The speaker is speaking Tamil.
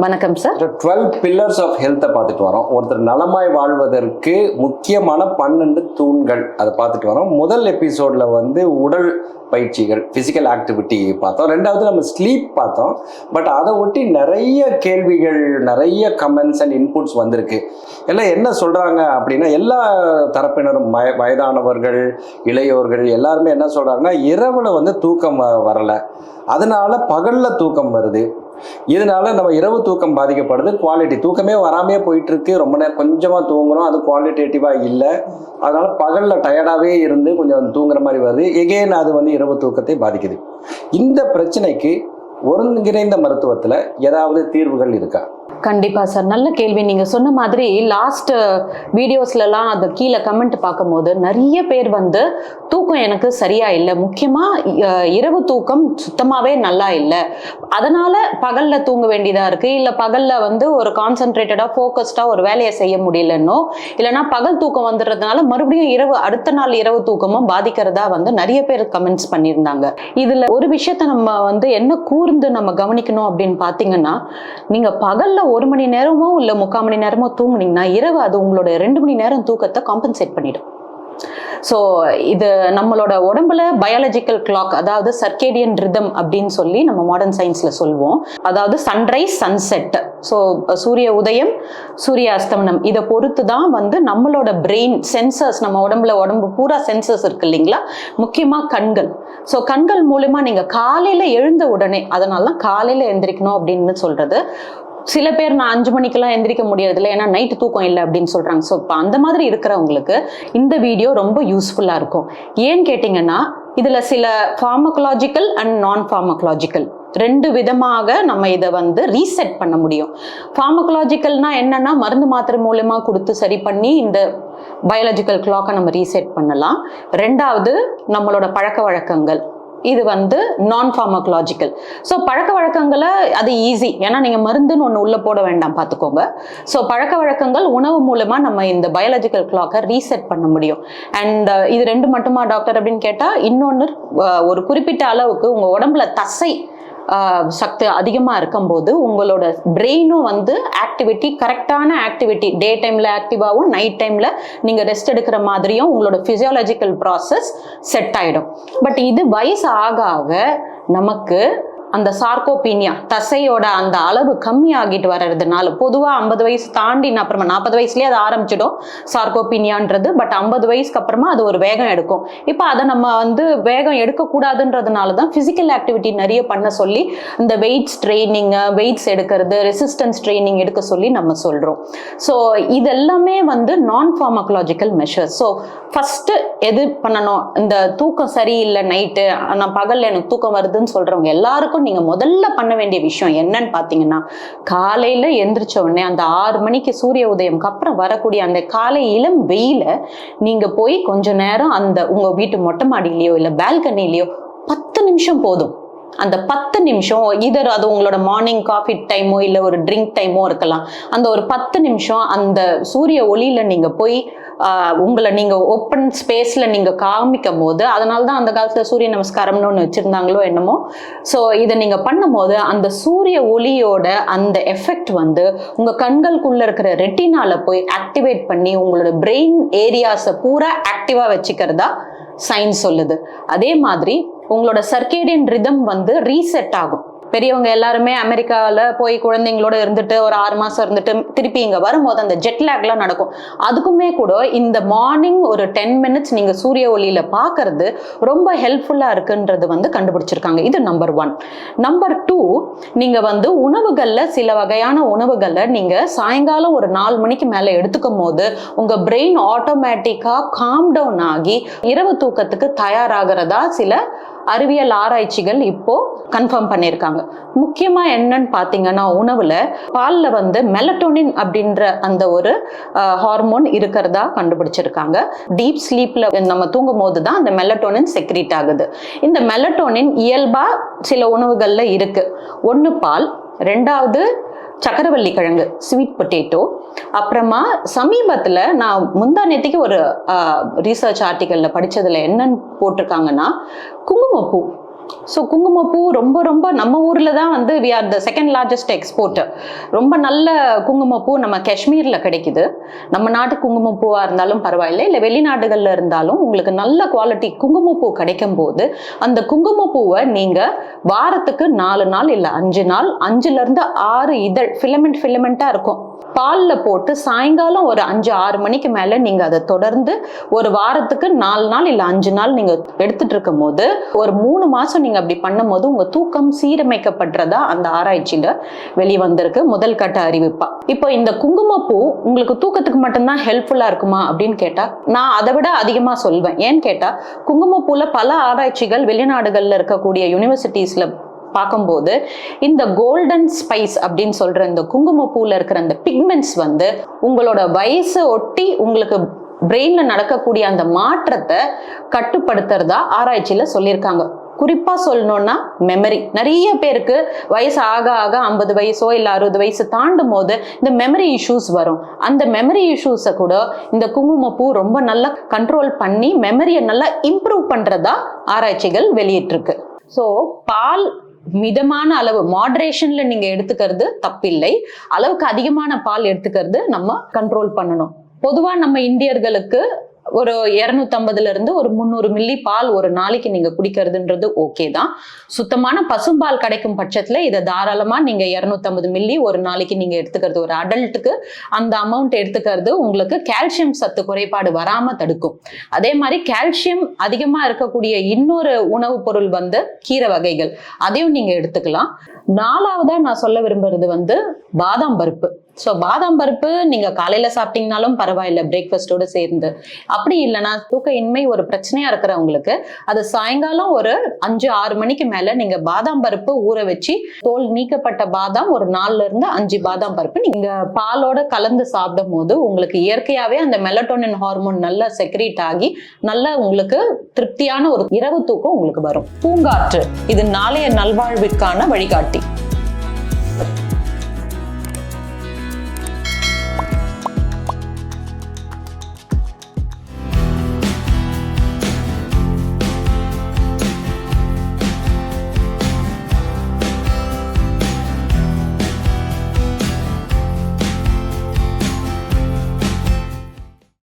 வணக்கம் சார் டுவெல் பில்லர்ஸ் ஆஃப் ஹெல்த்தை பார்த்துட்டு வரோம். ஒருத்தர் நலமாய் வாழ்வதற்கு முக்கியமான பன்னெண்டு தூண்கள். அதை பார்த்துட்டு வரோம். முதல் எபிசோடில் வந்து உடல் பயிற்சிகள் ஃபிசிக்கல் ஆக்டிவிட்டி பார்த்தோம். ரெண்டாவது நம்ம ஸ்லீப் பார்த்தோம். பட் அதை ஒட்டி நிறைய கேள்விகள் நிறைய கமெண்ட்ஸ் அண்ட் இன்புட்ஸ் வந்திருக்கு. எல்லாம் என்ன சொல்கிறாங்க அப்படின்னா எல்லா தரப்பினரும் வய வயதானவர்கள் இளையோர்கள் எல்லாருமே என்ன சொல்கிறாங்கன்னா இரவில் வந்து தூக்கம் வ- வரல. அதனால பகலில் தூக்கம் வருது. இதனால நம்ம இரவு தூக்கம் பாதிக்கப்படுது. குவாலிட்டி தூக்கமே வராமே போயிட்டு இருக்கு ரொம்ப நேரம் கொஞ்சமாக தூங்குறோம். அது குவாலிட்டேட்டிவாக இல்லை. அதனால பகலில் டயர்டாகவே இருந்து கொஞ்சம் தூங்குற மாதிரி வருது. எகெயின் அது வந்து இரவு தூக்கத்தை பாதிக்குது. இந்த பிரச்சனைக்கு ஒருங்கிணைந்த மருத்துவத்தில் ஏதாவது தீர்வுகள் இருக்கா? கண்டிப்பா சார். நல்ல கேள்வி. நீங்க சொன்ன மாதிரி லாஸ்ட் வீடியோஸ்லலாம் அது கீழே கமெண்ட் பார்க்கும்போது நிறைய பேர் வந்து தூக்கம் எனக்கு சரியா இல்லை. முக்கியமா இரவு தூக்கம் சுத்தமாவே நல்லா இல்லை. அதனால பகல்ல தூங்க வேண்டியதா இருக்கு. இல்ல பகல்ல வந்து ஒரு கான்சென்ட்ரேட்டடா ஃபோக்கஸ்டா ஒரு வேலையை செய்ய முடியலன்னோ இல்லைன்னா பகல் தூக்கம் வந்துடுறதுனால மறுபடியும் இரவு அடுத்த நாள் இரவு தூக்கமும் பாதிக்கிறதா வந்து நிறைய பேர் கமெண்ட்ஸ் பண்ணியிருந்தாங்க. இதுல ஒரு விஷயத்த நம்ம வந்து என்ன கூர்ந்து நம்ம கவனிக்கணும் அப்படின்னு பாத்தீங்கன்னா நீங்க பகல்ல ஒரு மணி நேரமோ இல்ல முக்கால் மணி நேரமோ தூங்குனீங்கன்னா இரவு அது உங்களோட ரெண்டு மணி நேரம் தூக்கத்தை காம்பன்சேட் பண்ணிடும். ஸோ இது நம்மளோட உடம்புல பயாலஜிக்கல் கிளாக் அதாவது சர்க்கேடியன் ரிதம் அப்படின்னு சொல்லி நம்ம மாடர்ன் சயின்ஸில் சொல்லுவோம் அதாவது சன்ரைஸ் சன்செட் ஸோ சூரிய உதயம் சூரிய அஸ்தமனம் இதை பொறுத்து தான் வந்து நம்மளோட பிரெயின் சென்சர்ஸ் நம்ம உடம்புல உடம்பு பூரா சென்சர்ஸ் இருக்கு இல்லைங்களா? முக்கியமாக கண்கள். ஸோ கண்கள் மூலயமா நீங்கள் காலையில் எழுந்த உடனே அதனால தான் காலையில் எந்திரிக்கணும் அப்படின்னு சொல்கிறது சில பேர் நான் அஞ்சு மணிக்கெல்லாம் எந்திரிக்க முடியறதில்ல ஏன்னா நைட்டு தூக்கம் இல்லை அப்படின்னு சொல்றாங்க. ஸோ இப்போ அந்த மாதிரி இருக்கிறவங்களுக்கு இந்த வீடியோ ரொம்ப யூஸ்ஃபுல்லாக இருக்கும். ஏன்னு கேட்டிங்கன்னா இதில் சில ஃபார்மக்கலாஜிக்கல் அண்ட் நான் ஃபார்மக்கலாஜிக்கல் ரெண்டு விதமாக நம்ம இதை வந்து ரீசெட் பண்ண முடியும். ஃபார்மகலாஜிக்கல்னா என்னன்னா மருந்து மாத்திரை மூலயமா கொடுத்து சரி பண்ணி இந்த பயாலஜிக்கல் கிளாக்கை நம்ம ரீசெட் பண்ணலாம். ரெண்டாவது நம்மளோட பழக்க வழக்கங்கள். இது வந்து நான் ஃபார்மகலாஜிக்கல் ஸோ பழக்க வழக்கங்களை அது ஈஸி ஏன்னா நீங்கள் மருந்துன்னு ஒன்று உள்ளே போட வேண்டாம் பார்த்துக்கோங்க. ஸோ பழக்க வழக்கங்கள் உணவு மூலமாக நம்ம இந்த பயாலஜிக்கல் கிளாக்கை ரீசெட் பண்ண முடியும். அண்ட் இது ரெண்டு மட்டுமா டாக்டர் அப்படின்னு கேட்டால் இன்னொன்று ஒரு குறிப்பிட்ட அளவுக்கு உங்கள் உடம்புல தசை சக்தி அதிகமாக இருக்கும்போது உங்களோட பிரெயினும் வந்து ஆக்டிவிட்டி கரெக்டான ஆக்டிவிட்டி டே டைமில் ஆக்டிவாகவும் நைட் டைமில் நீங்கள் ரெஸ்ட் எடுக்கிற மாதிரியும் உங்களோட ஃபிசியாலஜிக்கல் ப்ராசஸ் செட் ஆகிடும் பட் இது வயசு ஆக ஆக நமக்கு அந்த சார்கோபீனியா தசையோட அந்த அளவு கம்மி ஆகிட்டு வர்றதுனால பொதுவாக ஐம்பது வயசு தாண்டி அப்புறமா நாற்பது வயசுலேயே அது ஆரம்பிச்சிடும் சார்கோபீனியான்றது பட் ஐம்பது வயசுக்கு அப்புறமா அது ஒரு வேகம் எடுக்கும். இப்போ அதை நம்ம வந்து வேகம் எடுக்கக்கூடாதுன்றதுனால தான் ஃபிசிக்கல் ஆக்டிவிட்டி நிறைய பண்ண சொல்லி இந்த வெயிட்ஸ் ட்ரைனிங்கு வெயிட்ஸ் எடுக்கிறது ரெசிஸ்டன்ஸ் ட்ரைனிங் எடுக்க சொல்லி நம்ம சொல்கிறோம் ஸோ இதெல்லாமே வந்து நான் ஃபார்மக்கலாஜிக்கல் மெஷர்ஸ் ஸோ ஃபஸ்ட்டு எது பண்ணணும்? இந்த தூக்கம் சரியில்லை நைட்டு நான் பகலில் எனக்கு தூக்கம் வருதுன்னு சொல்கிறவங்க எல்லாருக்கும் நீங்கள் முதல்ல பண்ண வேண்டிய விஷயம் என்னன்னு பார்த்தீங்கன்னா காலையில் எந்திரிச்ச உடனே அந்த ஆறு மணிக்கு சூரிய உதயம்க்கு அப்புறம் வரக்கூடிய அந்த காலை இளம் வெயில நீங்கள் போய் கொஞ்ச நேரம் அந்த உங்கள் வீட்டு மொட்டை மாடியிலையோ இல்லை பால்கனிலையோ பத்து நிமிஷம் போதும். அந்த பத்து நிமிஷம் இதர் அது உங்களோட மார்னிங் காஃபி டைமோ இல்லை ஒரு ட்ரிங்க் டைமோ இருக்கலாம். அந்த ஒரு பத்து நிமிஷம் அந்த சூரிய ஒளியில நீங்க போய் உங்களை நீங்க ஓப்பன் ஸ்பேஸ்ல நீங்க காமிக்கும் போது அதனால தான் அந்த காலத்துல சூரிய நமஸ்காரம்னு ஒன்று வச்சிருந்தாங்களோ என்னமோ ஸோ இதை நீங்க பண்ணும்போது அந்த சூரிய ஒளியோட அந்த எஃபெக்ட் வந்து உங்க கண்களுக்குள்ள இருக்கிற ரெட்டினால போய் ஆக்டிவேட் பண்ணி உங்களோட பிரெயின் ஏரியாஸை பூரா ஆக்டிவா வச்சுக்கிறதா சயின்ஸ் சொல்லுது. அதே மாதிரி உங்களோட சர்க்கேடியன் ரிதம் வந்து ரீசெட் ஆகும். பெரியவங்க எல்லாருமே அமெரிக்காவில் போய் குழந்தைங்களோட இருந்துட்டு ஒரு ஆறு மாதம் இருந்துட்டு திருப்பி இங்கே வரும்போது அந்த ஜெட் லேக்லாம் நடக்கும். அதுக்குமே கூட இந்த மார்னிங் ஒரு டென் மினிட்ஸ் நீங்கள் சூரிய ஒளியில் பார்க்கறது ரொம்ப ஹெல்ப்ஃபுல்லாக இருக்குன்றது வந்து கண்டுபிடிச்சிருக்காங்க. இது நம்பர் ஒன் நம்பர் டூ நீங்கள் வந்து உணவுகளில் சில வகையான உணவுகளை நீங்கள் சாயங்காலம் ஒரு நாலு மணிக்கு மேலே எடுத்துக்கும் போது உங்கள் பிரெயின் ஆட்டோமேட்டிக்காக காம் டவுன் ஆகி இரவு தூக்கத்துக்கு தயாராகிறதா சில அறிவியல் ஆராய்ச்சிகள் இப்போ கன்ஃபார்ம் பண்ணியிருக்காங்க. முக்கியமாக என்னன்னு பார்த்தீங்கன்னா உணவில் பாலில் வந்து மெலட்டோனின் அப்படின்ற அந்த ஒரு ஹார்மோன் இருக்கிறதா கண்டுபிடிச்சிருக்காங்க. டீப் ஸ்லீப்பில் நம்ம தூங்கும் போது தான் அந்த மெலட்டோனின் செக்ரீட் ஆகுது. இந்த மெலட்டோனின் இயல்பா சில உணவுகளில் இருக்கு. ஒன்று பால் ரெண்டாவது சக்கரவள்ளி கிழங்கு ஸ்வீட் பொட்டேட்டோ அப்புறமா சமீபத்தில் நான் முந்தா நேத்திக்கு ஒரு ரீசர்ச் ஆர்டிக்கலில் படித்ததில் என்னன்னு போட்டிருக்காங்கன்னா குங்குமப்பூ. ஸோ குங்குமப்பூ ரொம்ப ரொம்ப நம்ம ஊரில் தான் வந்து we are the second largest exporter ரொம்ப நல்ல குங்குமப்பூ நம்ம காஷ்மீரில் கிடைக்குது. நம்ம நாட்டு குங்குமப்பூவாக இருந்தாலும் பரவாயில்லை. இல்லை வெளிநாடுகளில் இருந்தாலும் உங்களுக்கு நல்ல குவாலிட்டி குங்குமப்பூ கிடைக்கும் போது அந்த குங்குமப்பூவை நீங்கள் வாரத்துக்கு நாலு நாள் இல்லை அஞ்சு நாள் அஞ்சுலேருந்து ஆறு இதழ் ஃபிலமெண்ட் ஃபிலமெண்ட்டாக இருக்கும். பாலில் போட்டு சாயங்காலம் ஒரு அஞ்சு ஆறு மணிக்கு மேலே நீங்கள் அதை தொடர்ந்து ஒரு வாரத்துக்கு நாலு நாள் இல்லை அஞ்சு நாள் நீங்கள் எடுத்துட்டு இருக்கும் போது ஒரு மூணு மாதம் நீங்கள் அப்படி பண்ணும்போது உங்கள் தூக்கம் சீரமைக்கப்படுறதா அந்த ஆராய்ச்சியில் வெளிவந்திருக்கு. முதல் கட்ட அறிவிப்பா. இப்போ இந்த குங்குமப்பூ உங்களுக்கு தூக்கத்துக்கு மட்டும்தான் ஹெல்ப்ஃபுல்லாக இருக்குமா அப்படின்னு கேட்டால் நான் அதை விட அதிகமாக சொல்வேன். ஏன்னு கேட்டால் குங்குமப்பூவில் பல ஆராய்ச்சிகள் வெளிநாடுகளில் இருக்கக்கூடிய யூனிவர்சிட்டிஸில் பார்க்கும்போது இந்த கோல்டன் ஸ்பைஸ் அப்படின்னு சொல்ற இந்த குங்குமப்பூவில் இருக்கிற அந்த பிக்மெண்ட்ஸ் வந்து உங்களோட வயசை ஒட்டி உங்களுக்கு பிரெயின்ல நடக்கக்கூடிய அந்த மாற்றத்தை கட்டுப்படுத்துறதா ஆராய்ச்சியில சொல்லியிருக்காங்க. குறிப்பா சொல்லணும்னா மெமரி நிறைய பேருக்கு வயசு ஆக ஆக ஐம்பது வயசோ இல்லை அறுபது வயசு தாண்டும் போது இந்த மெமரி இஷ்யூஸ் வரும். அந்த மெமரி இஷ்யூஸை கூட இந்த குங்குமப்பூ ரொம்ப நல்லா கண்ட்ரோல் பண்ணி மெமரியை நல்லா இம்ப்ரூவ் பண்றதா ஆராய்ச்சிகள் வெளியிட்டிருக்கு. ஸோ பால் மிதமான அளவு மாடரேஷன்ல நீங்க எடுத்துக்கிறது தப்பில்லை. அளவுக்கு அதிகமான பால் எடுத்துக்கிறது நம்ம கண்ட்ரோல் பண்ணணும். பொதுவா நம்ம இந்தியர்களுக்கு ஒரு இரநூத்தம்பதுல இருந்து ஒரு முந்நூறு மில்லி பால் ஒரு நாளைக்கு நீங்க குடிக்கிறதுன்றது ஓகே தான். சுத்தமான பசும்பால் கிடைக்கும் பட்சத்துல இதை தாராளமா நீங்க இரநூத்தம்பது மில்லி ஒரு நாளைக்கு நீங்க எடுத்துக்கிறது. ஒரு அடல்ட்டுக்கு அந்த அமௌண்ட் எடுத்துக்கிறது உங்களுக்கு கால்சியம் சத்து குறைபாடு வராம தடுக்கும். அதே மாதிரி கால்சியம் அதிகமா இருக்கக்கூடிய இன்னொரு உணவுப் பொருள் வந்து கீரை வகைகள். அதையும் நீங்க எடுத்துக்கலாம். நாலாவதா நான் சொல்ல விரும்புறது வந்து பாதாம் பருப்பு. ஸோ பாதாம் பருப்பு நீங்க காலையில சாப்பிட்டீங்கனாலும் பரவாயில்ல பிரேக்ஃபாஸ்டோட சேர்ந்து. அப்படி இல்லைன்னா தூக்க இன்மை ஒரு பிரச்சனையா இருக்கிறவங்களுக்கு அது சாயங்காலம் ஒரு அஞ்சு ஆறு மணிக்கு மேல நீங்க பாதாம் பருப்பு ஊற வச்சு தோல் நீக்கப்பட்ட பாதாம் ஒரு நாலுல இருந்து அஞ்சு பாதாம் பருப்பு நீங்க பாலோட கலந்து சாப்பிடும் போது உங்களுக்கு இயற்கையாவே அந்த மெலட்டோனின் ஹார்மோன் நல்லா செக்ரேட் ஆகி நல்லா உங்களுக்கு திருப்தியான ஒரு இரவு தூக்கம் உங்களுக்கு வரும். பூங்காற்று இது நாளைய நல்வாழ்விற்கான வழிகாட்டி. Okay.